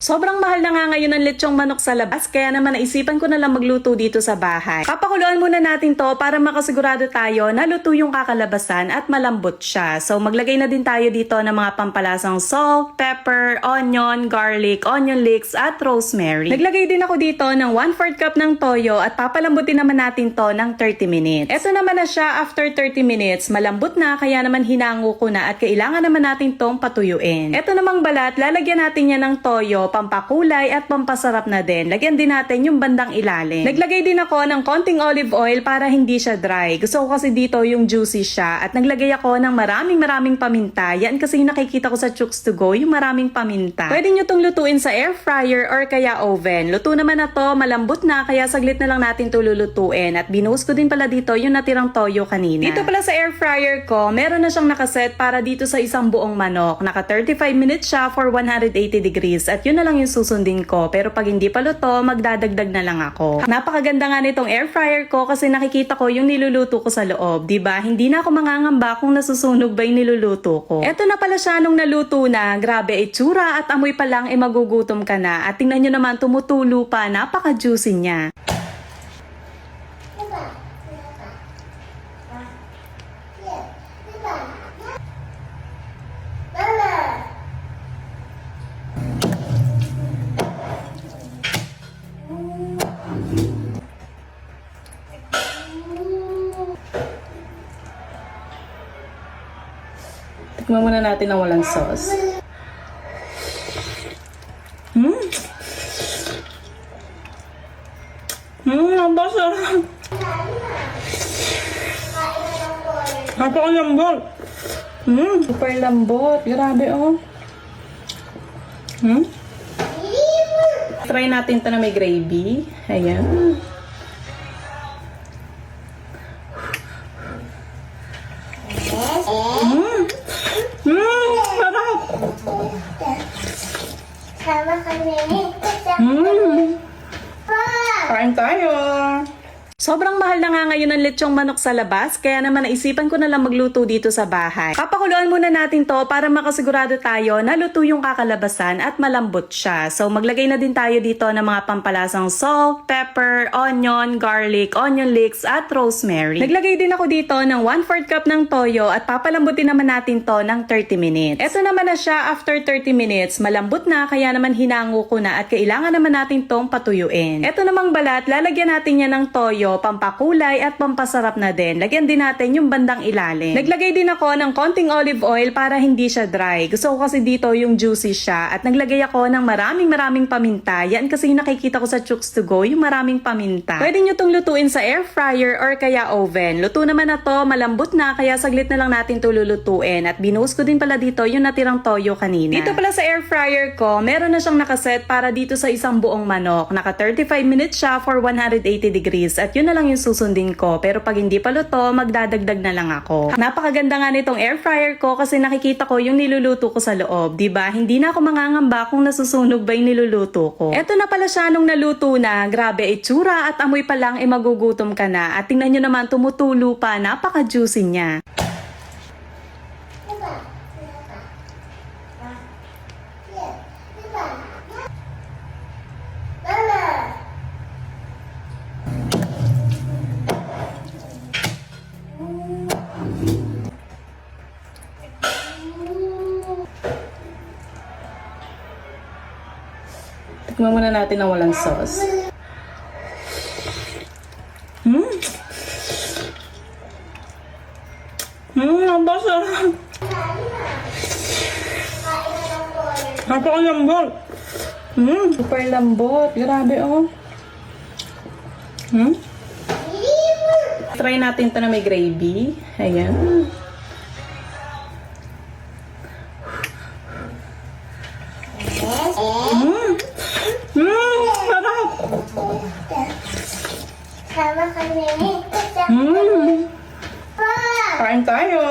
Sobrang mahal na nga ngayon ang lechong manok sa labas kaya naman naisipan ko na lang magluto dito sa bahay. Papakuluan muna natin to para makasigurado tayo na luto yung kakalabasan at malambot siya. So maglagay na din tayo dito ng mga pampalasang salt, pepper, onion, garlic, onion leeks at rosemary. Naglagay din ako dito ng 1/4 cup ng toyo at papalambutin naman natin to ng 30 minutes. Ito naman na siya after 30 minutes. Malambot na kaya naman hinango ko na at kailangan naman natin tong patuyuin. Ito namang balat, lalagyan natin yan ng toyo, pampakulay at pampasarap na din. Lagyan din natin yung bandang ilalim. Naglagay din ako ng konting olive oil para hindi siya dry. Gusto ko kasi dito yung juicy siya at naglagay ako ng maraming maraming paminta. Yan kasi yung nakikita ko sa Chooks to go, yung maraming paminta. Pwede nyo tong lutuin sa air fryer or kaya oven. Luto naman na to, malambot na, kaya saglit na lang natin to lulutuin. At binuhos ko din pala dito yung natirang toyo kanina. Dito pala sa air fryer ko, meron na siyang nakaset para dito sa isang buong manok. Naka 35 minutes siya for 180 degrees at yun na lang yung susundin ko. Pero pag hindi pa luto, magdadagdag na lang ako. Napakaganda nga nitong air fryer ko kasi nakikita ko yung niluluto ko sa loob, ba? Hindi na ako mangangamba kung nasusunog ba yung niluluto ko. Eto na pala siya nung naluto na. Grabe itsura at amoy pa lang ay magugutom ka na. At tingnan nyo naman tumutulo pa, napaka-juicy niya. Tikman muna natin na walang sauce. Hmm. Hmm, ang sarap. Napakalambot. Hmm, super lambot. Grabe, oh. Hmm? Try natin to na may gravy. Ayan. Hmm, sarap. Sama kami. Hmm. Pa! Kain tayo! Sobrang mahal na nga ngayon ang lechong manok sa labas, kaya naman naisipan ko na lang magluto dito sa bahay. Papakuluan muna natin to para makasigurado tayo na luto yung kakalabasan at malambot siya. So maglagay na din tayo dito ng mga pampalasang salt, pepper, onion, garlic, onion leeks at rosemary. Naglagay din ako dito ng 1/4 cup ng toyo at papalambutin naman natin to ng 30 minutes. Ito naman na siya after 30 minutes. Malambot na kaya naman hinango ko na at kailangan naman natin tong patuyuin. Ito namang balat, lalagyan natin yan ng toyo, pampakulay at pampasarap na din. Lagyan din natin yung bandang ilalim. Naglagay din ako ng konting olive oil para hindi siya dry. Gusto ko kasi dito yung juicy siya at naglagay ako ng maraming maraming paminta. Yan kasi yung nakikita ko sa Chooks to go, yung maraming paminta. Pwede nyo tong lutuin sa air fryer or kaya oven. Luto naman na to, malambot na, kaya saglit na lang natin to lulutuin. At binuhos ko din pala dito yung natirang toyo kanina. Dito pala sa air fryer ko, meron na siyang nakaset para dito sa isang buong manok. Naka 35 minutes siya for 180 degrees at yun na lang yung susundin ko. Pero pag hindi pa luto, magdadagdag na lang ako. Napakaganda nga nitong air fryer ko kasi nakikita ko yung niluluto ko sa loob, ba? Hindi na ako mangangamba kung nasusunog ba yung niluluto ko. Eto na pala siya nung naluto na. Grabe itsura at amoy pa lang ay magugutom ka na. At tingnan nyo naman tumutulo pa, napaka-juicy niya. Tikman muna natin na walang sauce. Hmm. Hmm, ang sarap. Napakalambot. Hmm, super lambot. Grabe, oh. Hmm? Try natin to na may gravy. Ayan. Hmm. Hmm, sarap. Sama kami. Hmm. Pa! Kain tayo.